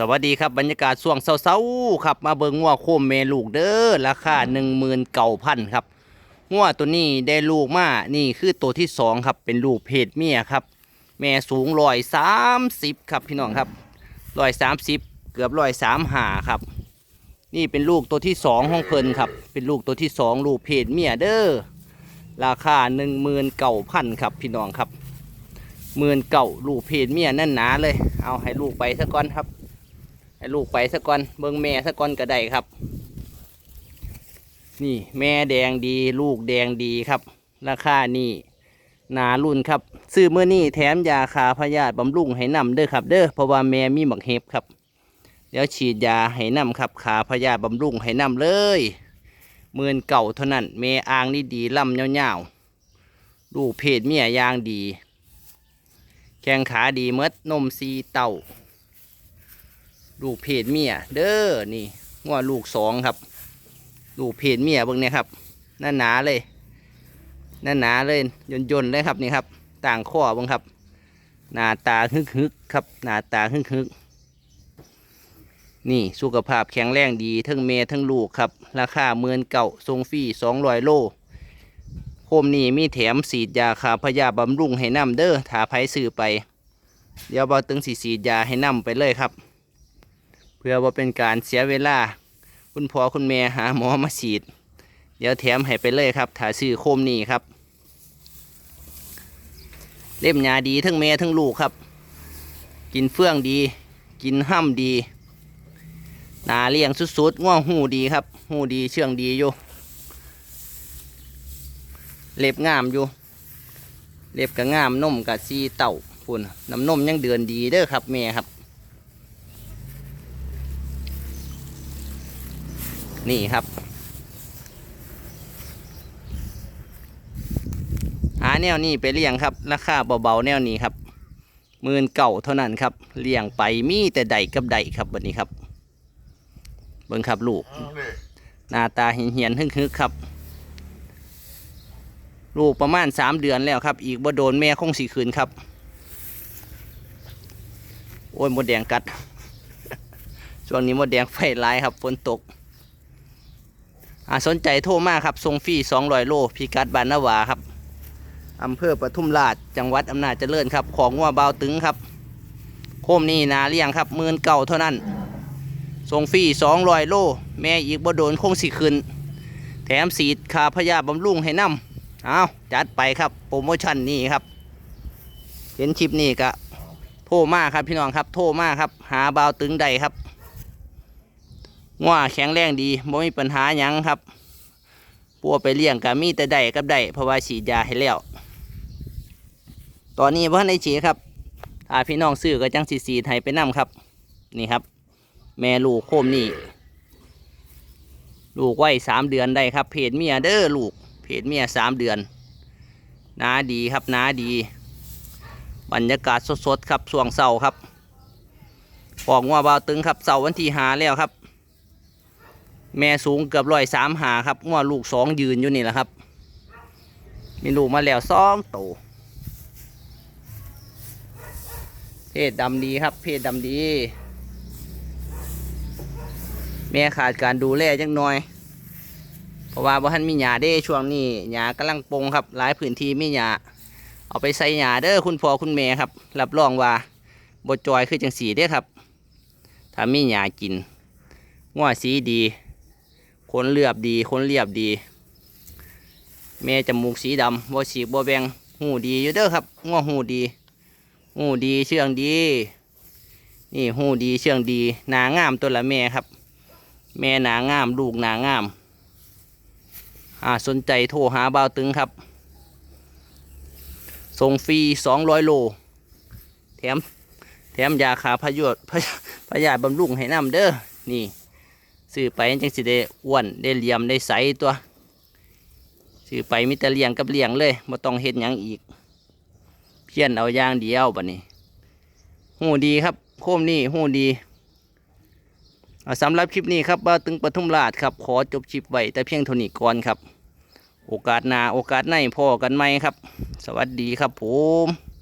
สวัสดีครับบรรยากาศช่วงเช้าๆครับมาเบิ่งงัวโคมเมลูกเด้อราคาหนึ่งหมื่นเก้าพันครับงัวตัวนี้ได้ลูกมานี่คือตัวที่สองครับเป็นลูกเพศเมียครับ แม่สูงร้อยสามสิบครับพี่น้องครับร้อยสามสิบเกือบร้อยสามหาครับ นี่เป็นลูกตัวที่สองของเพิ่นครับ เป็นลูกตัวที่สองลูกเพศเมียเด้อราคาหนึ่งหมื่นเก้าพันครับพี่น้องครับหมื่นเก่าลูกเพศเมียนั่นหนาเลย เอาให้ลูกไปซะก่อนครับ ให้ลูกไปสักก่อนเบิ่งแม่สักก่อนก็ได้ครับ นี่แม่แดงดีลูกแดงดีครับ ราคานี่หนารุ่นครับ ซื้อเมื่อนี้แถมยาคาพยาธิบำรุงให้นำเด้อครับ เด้อเพราะว่าแม่มีหมักเห็บครับ เดี๋ยวฉีดยาให้นำครับขาพยาธิบำรุงให้นำเลยหมื่นเก่าเท่านั้นแม่อ่างนี่ดีลำยาวๆลูกเพศเมียยางดี แข้งขาดีเมดนมซีเต่า ลูกเพศเมียเด้อนี่งัวลูกสองครับ ลูกเพศเมียเบิ่งเนี่ยครับหน้าหนาเลยหน้าหนาเลยยนยนๆเลยครับนี่ครับ ต่างข้อเบิ่งครับ หน้าตาฮึกฮึกครับ หน้าตาฮึกฮึกนี่สุขภาพแข็งแรงดีทั้งเมทั้งลูกครับ ราคาเมือนเก่าทรงฟรีสองร้อยโลโคมนี่มีแถมสีดยาคาพยาบำรุงให้น้ำเด้อถ้าไผซื้อไป เดี๋ยวเบาตึงสีสีดยาให้น้ำไปเลยครับ พื่อว่าเป็นการเสียเวลา คุณพ่อคุณแม่หาหมอมาฉีด เดี๋ยวแถมให้ไปเลยครับถ้าซื้อโคมนี่ครับ เล่มยาดีทั้งแม่ทั้งลูกครับ กินเฟื่องดี กินห้ำดีนาเลี้ยงสุดๆง่วงหูดีครับ หูดีเชื่องดีอยู่ เล็บงามอยู่ เล็บก็งามนมกับซีเต่าพุ่นน้ำนมยังเดือนดีเด้อครับแม่ครับ นี่ครับ หาแนวนี้ไปเลี้ยงครับ ราคาเบาๆแนวนี้ครับหมื่นเก่าเท่านั้นครับเลี้ยงไปมีแต่ใดกับใดครับวันนี้ครับ เบิ่งครับลูก หน้าตาเหียนๆฮึกๆครับ ลูกประมาณสามเดือนแล้วครับ อีกบ่โดนแม่คงสีคืนครับ โอ้ยมดแดงกัด ช่วงนี้มดแดงไฟร้ายครับฝนตก อ่าสนใจโทรมาครับทรงฟรี200 โลพิกัดบานนาวาครับอำเภอปทุมราชจังหวัดอำนาจเจริญครับ ของงัวเบาตึงครับ โคมนี่นาเลี้ยงครับหมื่นเก่าเท่านั้นทรงฟรี200 โล แม่อีกบ่โดนคงสิขึ้น แถมสีดขาพยาบำรุงให้นำเอาจัดไปครับโปรโมชั่นนี่ครับ เห็นคลิปนี้ก็โทรมาครับพี่น้องครับ โทรมาครับ หาเบาตึงใดครับ งัวแข็งแรงดีไม่มีปัญหาหยังครับปัวไปเลี้ยงกับมีแต่ได้กับได้เพราะว่าฉีดยาให้แล้ว ตอนนี้พ่อในฉีดครับถ้าพี่น้องซื้อก็จังสีสีไทยไปนํครับ นี่ครับ แม่ลูกโคมนี่ลูกไว้สามเดือนได้ครับ เพจเมียเด้อลูก เพจเมียสามเดือนน้าดีครับน้าดี บรรยากาศสดๆครับช่วงเสาร์ครับปอกงัวเบาวตึงครับเสาร์วันที่หาแล้วครับ แม่สูงเกือบร้อยสามหาครับงัวลูกสองยืนอยู่นี่แหละครับ มีลูกมาแล้วสองโตวเพศดำดีครับ เพศดำดี แม่ขาดการดูแลจังหน่อย เพราะว่าบ่ทันมีหญ้าเด้ช่วงนี้หญ้ากำลังปงครับ หลายพื้นที่มีหญ้าเอาไปใส่หญ้าเด้อคุณพ่อคุณแม่ครับ รับรองว่าบ่จอยคือจังสีเด้ครับถ้ามีหญ้ากินงัวสีดี นเลือบดีขนเรียบดี แม่จมูกสีดำบ่ฉีกบ่แบงหูดีอยู่เด้อครับงัวหูดี หูดีเชื่องดี นี่หูดีเชื่องดีหนางามตัวละแม่ครับ แม่หนางามลูกหนางามอ่าสนใจโทรหาบ่าวตึงครับส่งฟรีสองร้อยโล แถม แถมยาขาพยศพยพยาธิบำรุงให้น้ำเด้อนี่ ซื้อไปจังสิได้อ้วนได้เหลี่ยมได้ใสตัวซื้อไปมิแต่เลี้ยงกับเลี้ยงเลยบ่ต้องเฮ็ดหยังอีก เพี้ยนเอาอย่างเดียวบัดนี้หูดีครับโคมนี่หูดีสำหรับคลิปนี้ครับบ่าตึงปทุมราชครับ ขอจบคลิปไว้แต่เพียงเท่านี้ก่อนครับ โอกาสหน้าโอกาสในพ่อกันไหมครับ สวัสดีครับผม